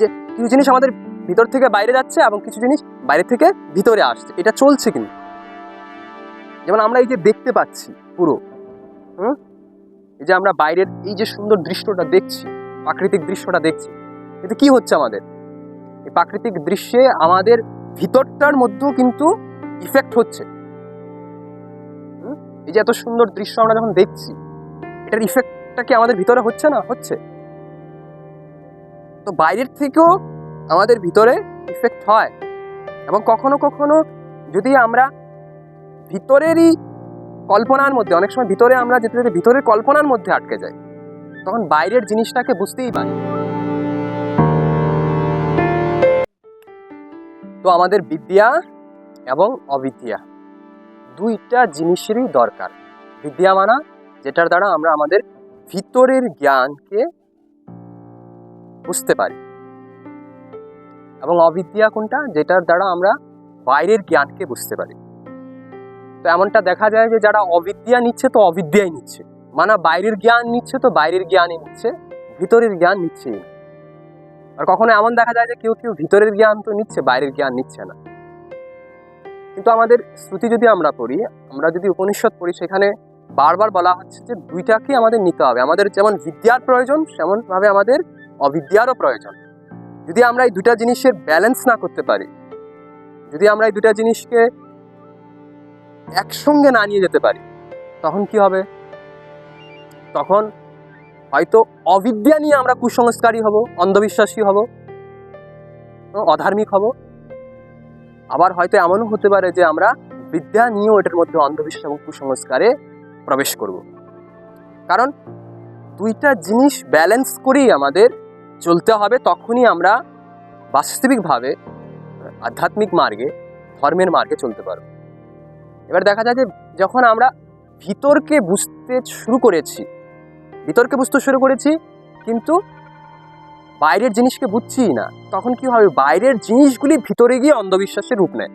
যে কিছু জিনিস আমাদের ভিতর থেকে বাইরে যাচ্ছে এবং কিছু জিনিস বাইরে থেকে ভিতরে আসছে। এটা চলছে কিন্তু। যেমন আমরা এই যে দেখতে পাচ্ছি পুরো, হুম? এই যে আমরা বাইরের এই যে সুন্দর দৃশ্যটা দেখছি, প্রাকৃতিক দৃশ্যটা দেখছি এতে কি হচ্ছে আমাদের? এই প্রাকৃতিক দৃশ্যে আমাদের ভিতরটার মধ্যেও কিন্তু ইফেক্ট হচ্ছে। হুম? এই যে এত সুন্দর দৃশ্য আমরা যখন দেখছি, এটার ইফেক্টটা কি আমাদের ভিতরে হচ্ছে না? হচ্ছে। তো বাইরের থেকেও আমাদের ভিতরে ইফেক্ট হয়। এবং কখনো কখনো যদি আমরা ভিতরেরই কল্পনার মধ্যে, অনেক সময় ভিতরে আমরা যেতে যেতে ভিতরের কল্পনার মধ্যে আটকে যাই, তখন বাইরের জিনিসটাকে বুঝতেই পারি তো আমাদের বিদ্যা এবং অবিদ্যা দুইটা জিনিসেরই দরকার। বিদ্যা মানা, যেটার দ্বারা আমরা আমাদের ভিতরের জ্ঞানকে বুঝতে পারি। এবং অবিদ্যা কোনটা? যেটার দ্বারা আমরা বাইরের জ্ঞানকে বুঝতে পারি। তো এমনটা দেখা যায় যে যারা অবিদ্যা নিচ্ছে তো অবিদ্যাই নিচ্ছে। মানে বাইরের জ্ঞান নিচ্ছে তো বাইরের জ্ঞানই নিচ্ছে। ভিতরের জ্ঞান নিচ্ছেই না। আর কখনো এমন দেখা যায় যে কেউ কেউ ভিতরের জ্ঞান তো নিচ্ছে, বাইরের জ্ঞান নিচ্ছে না। কিন্তু আমাদের শ্রুতি যদি আমরা পড়ি, আমরা যদি উপনিষদ পড়ি, সেখানে বারবার বলা হচ্ছে যে দুইটাকেই আমাদের নিতে হবে। আমাদের যেমন বিদ্যার প্রয়োজন, সেমনভাবে আমাদের অবিদ্যারও প্রয়োজন। যদি আমরা এই দুটা জিনিসের ব্যালেন্স না করতে পারি, যদি আমরা এই দুটা জিনিসকে একসঙ্গে না নিয়ে যেতে পারি, তখন কি হবে? তখন হয়তো অবিদ্যা নিয়ে আমরা কুসংস্কারী হব, অন্ধবিশ্বাসী হব অধার্মিক হব। আবার হয়তো এমনও হতে পারে যে আমরা বিদ্যা নিয়েও এটার মধ্যে অন্ধবিশ্বাস এবং কুসংস্কারে প্রবেশ করব। কারণ দুইটা জিনিস ব্যালেন্স করেই আমাদের চলতে হবে তখনই আমরা বাস্তবিকভাবে আধ্যাত্মিক মার্গে, ধর্মের মার্গে চলতে পারব। এবার দেখা যায় যে যখন আমরা ভিতরকে বুঝতে শুরু করেছি, ভিতরকে বুঝতে শুরু করেছি, কিন্তু বাইরের জিনিসকে বুঝছি না, তখন কি হবে? বাইরের জিনিসগুলি ভিতরে গিয়ে অন্ধবিশ্বাসের রূপ নেয়।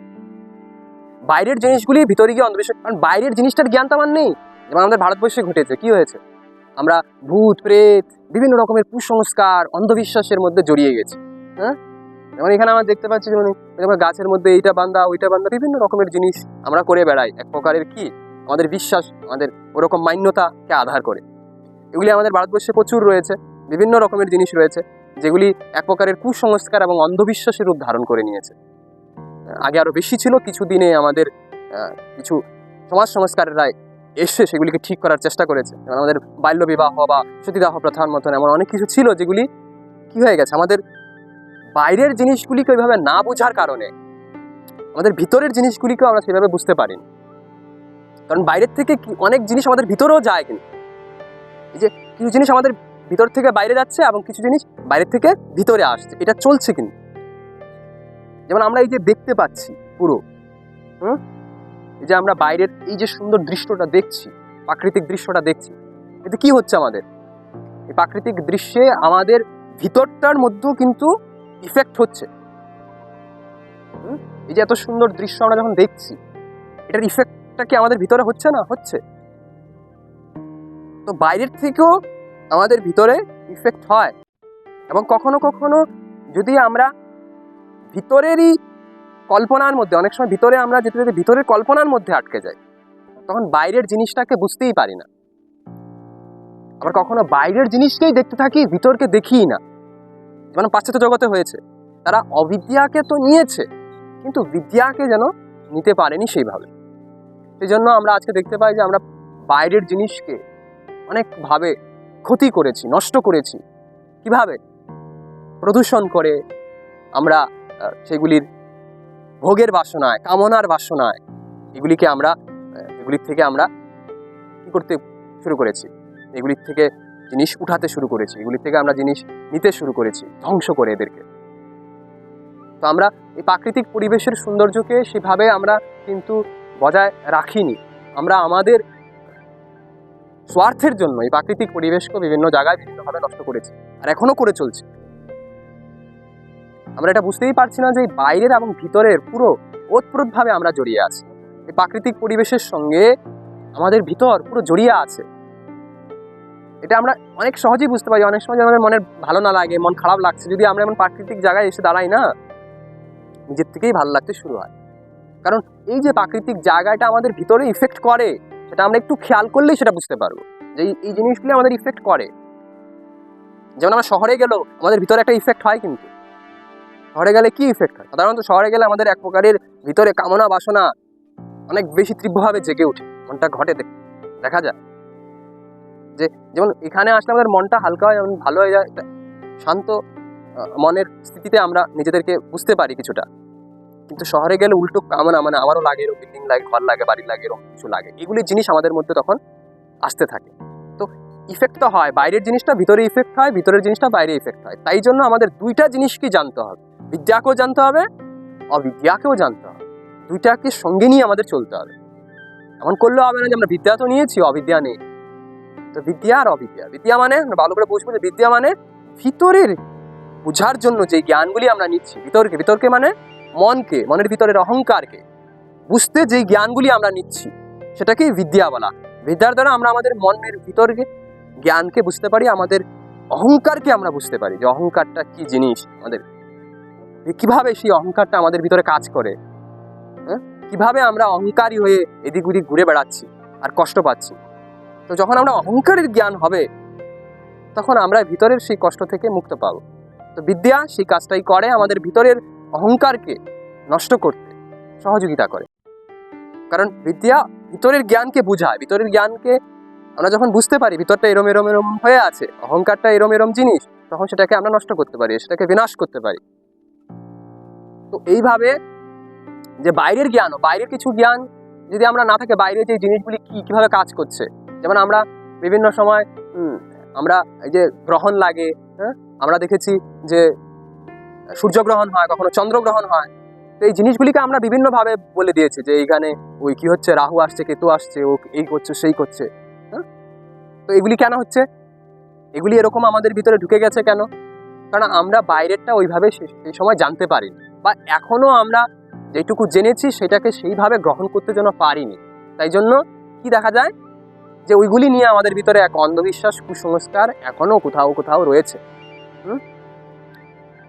বাইরের জিনিসগুলি ভিতরে গিয়ে অন্ধবিশ্বাস কারণ বাইরের জিনিসটার জ্ঞান তো আমার নেই। যেমন আমাদের ভারতবর্ষে ঘটেছে, কি হয়েছে? আমরা ভূত, প্রেত, বিভিন্ন রকমের কুসংস্কার, অন্ধবিশ্বাসের মধ্যে জড়িয়ে গেছি হ্যাঁ? যেমন এখানে আমরা দেখতে পাচ্ছি যেমন গাছের মধ্যে এইটা বান্ধা ওইটা বান্ধা বিভিন্ন রকমের জিনিস আমরা করে বেড়াই। এক প্রকারের কি? আমাদের বিশ্বাস, আমাদের ওরকম মান্যতাকে আধার করে। এগুলি আমাদের ভারতবর্ষে প্রচুর রয়েছে, বিভিন্ন রকমের জিনিস রয়েছে, যেগুলি এক প্রকারের কুসংস্কার এবং অন্ধবিশ্বাসের রূপ ধারণ করে নিয়েছে। আগে আরও বেশি ছিল কিছু দিনে আমাদের কিছু সমাজ সংস্কারেরা এসে সেগুলিকে ঠিক করার চেষ্টা করেছে। যেমন আমাদের বাল্য বিবাহ বা সতীদাহ প্রথার মতন এমন অনেক কিছু ছিল যেগুলি কি হয়ে গেছে? আমাদের বাইরের জিনিসগুলিকে ওইভাবে না বোঝার কারণে আমাদের ভিতরের জিনিসগুলিকেও আমরা সেভাবে বুঝতে পারিনি। কারণ বাইরের থেকে অনেক জিনিস আমাদের ভিতরেও যায় কিন্তু। এই যে কিছু জিনিস আমাদের ভিতর থেকে বাইরে যাচ্ছে এবং কিছু জিনিস বাইরে থেকে ভিতরে আসছে। এটা চলছে কিন্তু। যেমন আমরা এই যে দেখতে পাচ্ছি পুরো, হুম? যে আমরা বাইরের এই যে সুন্দর দৃশ্যটা দেখছি, প্রাকৃতিক দৃশ্যটা দেখছি, এতে কি হচ্ছে আমাদের? এই প্রাকৃতিক দৃশ্যে আমাদের ভিতরটার মধ্যেও কিন্তু ইফেক্ট হচ্ছে? এই যে এত সুন্দর দৃশ্য আমরা যখন দেখছি, এটার ইফেক্টটা কি আমাদের ভিতরে হচ্ছে না? হচ্ছে। তো বাইরের থেকেও আমাদের ভিতরে ইফেক্ট হয়। এবং কখনো কখনো যদি আমরা ভিতরেরই কল্পনার মধ্যে, অনেক সময় ভিতরে আমরা যেতে যেতে ভিতরের কল্পনার মধ্যে আটকে যাই। তখন বাইরের জিনিসটাকে বুঝতেই পারি না। আবার কখনো বাইরের জিনিসকেই দেখতে থাকি, ভিতরকে দেখিই না। যেমন পাশ্চাত্য জগতে হয়েছে, তারা অবিদ্যাকে তো নিয়েছে, কিন্তু বিদ্যাকে যেন নিতে পারেনি সেইভাবে। সেই জন্য আমরা আজকে দেখতে পাই যে আমরা বাইরের জিনিসকে অনেকভাবে ক্ষতি করেছি, নষ্ট করেছি। কীভাবে? প্রদূষণ করে আমরা সেগুলির ভোগের বাসনায়, কামনার বাসনায়। এগুলিকে আমরা এগুলির থেকে আমরা কী করতে শুরু করেছি? এগুলির থেকে জিনিস উঠাতে শুরু করেছি। এগুলির থেকে আমরা জিনিস নিতে শুরু করেছি, ধ্বংস করে এদেরকে। তো আমরা এই প্রাকৃতিক পরিবেশের সৌন্দর্যকে সেভাবে আমরা কিন্তু বজায় রাখিনি। আমরা আমাদের স্বার্থের জন্য এই প্রাকৃতিক পরিবেশকে বিভিন্ন জায়গায় বিভিন্নভাবে নষ্ট করেছি আর এখনও করে চলছে। আমরা এটা বুঝতেই পারছি না যে বাইরের এবং ভিতরের পুরো ওতপ্রোতভাবে আমরা জড়িয়ে আছি। এই প্রাকৃতিক পরিবেশের সঙ্গে আমাদের ভিতর পুরো জড়িয়ে আছে। এটা আমরা অনেক সহজেই বুঝতে পারি। অনেক সময় আমাদের মনের ভালো না লাগে, মন খারাপ লাগছে। যদি আমরা এমন প্রাকৃতিক জায়গায় এসে দাঁড়াই না, নিজের থেকেই ভালো লাগতে শুরু হয়। কারণ এই যে প্রাকৃতিক জায়গাটা আমাদের ভিতরে ইফেক্ট করে, সেটা আমরা একটু খেয়াল করলেই সেটা বুঝতে পারব যে এই- জিনিসগুলি আমাদের ইফেক্ট করে। যেমন আমরা শহরে গেলেও আমাদের ভিতরে একটা ইফেক্ট হয় কিন্তু। শহরে গেলে কি ইফেক্ট হয়? সাধারণত শহরে গেলে আমাদের এক প্রকারের ভিতরে কামনা বাসনা অনেক বেশি তীব্রভাবে জেগে ওঠে, মনটা ঘটে দেখা যায় যে যেমন এখানে আসলে আমাদের মনটা হালকা হয়, যেমন ভালো হয়ে যায় শান্ত মনের স্থিতিতে আমরা নিজেদেরকে বুঝতে পারি কিছুটা। কিন্তু শহরে গেলে উল্টো কামনা মানে আমারও লাগে এরকম বিল্ডিং লাগে, ঘর লাগে, বাড়ি লাগে, এরকম কিছু লাগে। এগুলি জিনিস আমাদের মধ্যে তখন আসতে থাকে। তো ইফেক্ট তো হয়, বাইরের জিনিসটা ভিতরে ইফেক্ট হয়, ভিতরের জিনিসটা বাইরে ইফেক্ট হয়। তাই জন্য আমাদের দুইটা জিনিস জিনিসকে জানতে হবে। বিদ্যাকেও জানতে হবে, অবিদ্যাকেও জানতে হবে। দুইটাকে সঙ্গে নিয়ে আমাদের চলতে হবে। এমন করলেও হবে না যে আমরা বিদ্যা তো নিয়েছি, অবিদ্যা নেই। তো বিদ্যা আর অবিদ্যা। বিদ্যা মানে ভালো করে বুঝব যে বিদ্যা মানে ভিতরের বোঝার জন্য যে জ্ঞানগুলি আমরা নিচ্ছি। ভিতরকে ভিতরকে মানে মনকে, মনের ভিতরের অহংকারকে। বুঝতে যেই জ্ঞানগুলি আমরা নিচ্ছি সেটাকে বিদ্যা বলা। বিদ্যার দ্বারা আমরা আমাদের মনের ভিতরকে, জ্ঞানকে বুঝতে পারি, আমাদের অহংকারকে আমরা বুঝতে পারি যে অহংকারটা কি জিনিস আমাদের। কীভাবে সেই অহংকারটা আমাদের ভিতরে কাজ করে হ্যাঁ? কীভাবে আমরা অহংকারী হয়ে এদিক ওদিক ঘুরে বেড়াচ্ছি আর কষ্ট পাচ্ছি। তো যখন আমরা অহংকারের জ্ঞান হবে, তখন আমরা ভিতরের সেই কষ্ট থেকে মুক্ত পাবো। তো বিদ্যা সেই কাজটাই করে আমাদের ভিতরের অহংকারকে নষ্ট করতে, সহযোগিতা করে। কারণ বিদ্যা ভিতরের জ্ঞানকে বোঝায়। ভিতরের জ্ঞানকে আমরা যখন বুঝতে পারি, ভিতরটা এরম এরম এরম হয়ে আছে, অহংকারটা এরম এরম জিনিস, তখন সেটাকে আমরা নষ্ট করতে পারি, সেটাকে বিনাশ করতে পারি। তো এইভাবে যে বাইরের জ্ঞান, বাইরের কিছু জ্ঞান যদি আমরা না থাকে বাইরে যে জিনিসগুলি কী, কীভাবে কাজ করছে? যেমন আমরা বিভিন্ন সময় আমরা এই যে গ্রহণ লাগে হ্যাঁ? আমরা দেখেছি যে সূর্যগ্রহণ হয়, কখনো চন্দ্রগ্রহণ হয়। তো এই জিনিসগুলিকে আমরা বিভিন্নভাবে বলে দিয়েছি যে এইখানে, ওই কি হচ্ছে, রাহু আসছে, কেতু আসছে, ও এই করছে, সেই করছে হ্যাঁ? তো এগুলি কেন হচ্ছে? এগুলি এরকম আমাদের ভিতরে ঢুকে গেছে কেন? কারণ আমরা বাইরেরটা ওইভাবে সেই সময় জানতে পারিনি। বা এখনও আমরা যেটুকু জেনেছি সেটাকে সেইভাবে গ্রহণ করতে যেন পারিনি। তাই জন্য কি দেখা যায়? যে ওইগুলি নিয়ে আমাদের ভিতরে এক অন্ধবিশ্বাস, কুসংস্কার এখনও কোথাও কোথাও রয়েছে।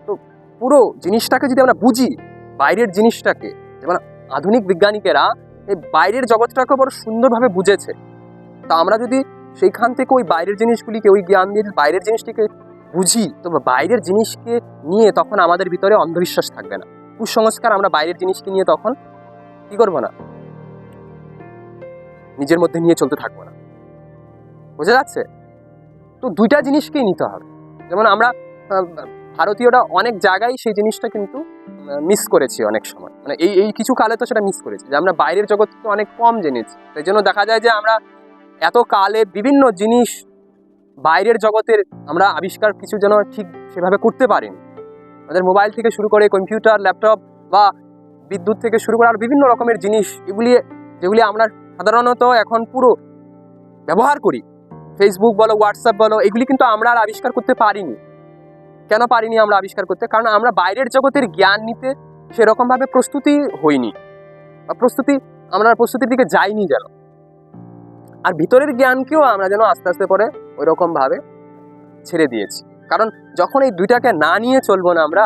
তো পুরো জিনিসটাকে যদি আমরা বুঝি, বাইরের জিনিসটাকে, যেমন আধুনিক বিজ্ঞানীকেরা এই বাইরের জগৎটাকে বড় সুন্দরভাবে বুঝেছে। তা আমরা যদি সেইখান থেকে ওই বাইরের জিনিসগুলিকে, ওই জ্ঞান দিয়ে বাইরের জিনিসটিকে বুঝি? তো বাইরের জিনিসকে নিয়ে তখন আমাদের ভিতরে অন্ধবিশ্বাস থাকবে না। কুসংস্কার আমরা বাইরের জিনিসকে নিয়ে তখন কি করব না? নিজের মধ্যে নিয়ে চলতে থাকব না। বোঝা যাচ্ছে? তো দুইটা জিনিসকেই নিতে হবে। যেমন আমরা ভারতীয়রা অনেক জায়গায় সেই জিনিসটা কিন্তু মিস করেছি অনেক সময়। মানে এই এই কিছু কালে তো সেটা মিস করেছি। যে আমরা বাইরের জগৎকে অনেক কম জেনেছি। সেই জন্য দেখা যায় যে আমরা এত কালে বিভিন্ন জিনিস বাইরের জগতের আমরা আবিষ্কার কিছু যেন ঠিক সেভাবে করতে পারিনি। আমাদের মোবাইল থেকে শুরু করে কম্পিউটার, ল্যাপটপ বা বিদ্যুৎ থেকে শুরু করে আর বিভিন্ন রকমের জিনিস এগুলি, যেগুলি আমরা সাধারণত এখন পুরো ব্যবহার করি। ফেসবুক বলো হোয়াটসঅ্যাপ বলো, এগুলি কিন্তু আমরা আর আবিষ্কার করতে পারিনি। কেন পারিনি আমরা আবিষ্কার করতে? কারণ আমরা বাইরের জগতের জ্ঞান নিতে সেরকমভাবে প্রস্তুতি হইনি। বা প্রস্তুতি, আমরা প্রস্তুতির দিকে যাইনি যেন। আর ভিতরের জ্ঞানকেও আমরা যেন আস্তে আস্তে পরে ওই রকমভাবে ছেড়ে দিয়েছি। কারণ যখন এই দুইটাকে না নিয়ে চলবো না আমরা,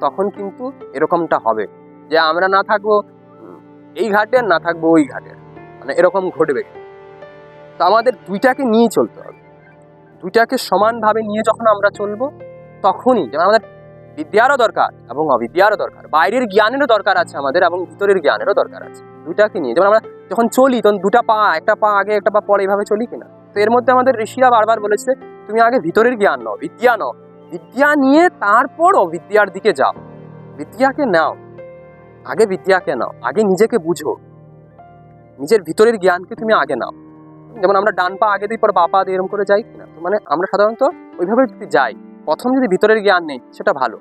তখন কিন্তু এরকমটা হবে যে আমরা না থাকব এই ঘাটে না থাকব ওই ঘাটে মানে এরকম ঘটবে। তো আমাদের দুইটাকে নিয়ে চলতে হবে। দুইটাকে সমানভাবে নিয়ে যখন আমরা চলবো, তখনই যেমন আমাদের বিদ্যারও দরকার এবং অবিদ্যারও দরকার। বাইরের জ্ঞানেরও দরকার আছে আমাদের এবং ভিতরের জ্ঞানেরও দরকার আছে। দুইটাকে নিয়ে যেমন আমরা যখন চলি, তখন দুটা পা, একটা পা আগে, একটা পা পরে এইভাবে চলি কিনা? তো এর মধ্যে আমাদের ঋষিরা বারবার বলেছে, তুমি আগে ভিতরের জ্ঞান নাও, বিদ্যা নাও। বিদ্যা নিয়ে তারপর অবিদ্যার দিকে যাও। বিদ্যাকে নাও। আগে বিদ্যাকে নাও। আগে নিজেকে বুঝো। নিজের ভিতরের জ্ঞানকে তুমি আগে নাও। যেমন আমরা ডান পা আগে দিই, পর বা পা দিয়ে এরকম করে যাই কিনা তো মানে আমরা সাধারণত ওইভাবে যদি যাই, প্রথম যদি ভিতরের জ্ঞান নেই, সেটা ভালো।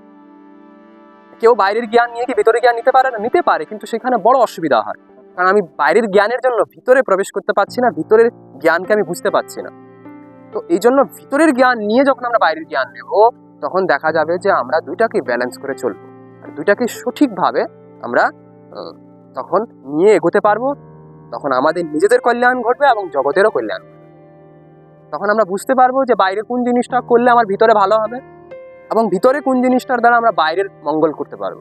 কেউ বাইরের জ্ঞান নিয়ে কি ভিতরের জ্ঞান নিতে পারে না? নিতে পারে, কিন্তু সেখানে বড় অসুবিধা হয়। কারণ আমি বাইরের জ্ঞানের জন্য ভিতরে প্রবেশ করতে পারছি না, ভিতরের জ্ঞানকে আমি বুঝতে পারছি না। তো এই জন্য ভিতরের জ্ঞান নিয়ে যখন আমরা বাইরের জ্ঞান নেব, তখন দেখা যাবে যে আমরা দুইটাকে ব্যালেন্স করে চলবো। আর দুইটাকে সঠিকভাবে আমরা তখন নিয়ে এগোতে পারব। তখন আমাদের নিজেদের কল্যাণ ঘটবে এবং জগতেরও কল্যাণ। তখন আমরা বুঝতে পারব যে বাইরে কোন জিনিসটা করলে আমার ভিতরে ভালো হবে এবং ভিতরে কোন জিনিসটার দ্বারা আমরা বাইরের মঙ্গল করতে পারব।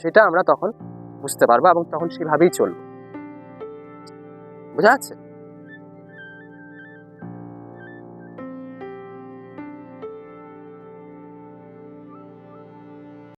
সেটা আমরা তখন বুঝতে পারব এবং তখন সেভাবেই চলবো। বোঝা যাচ্ছে?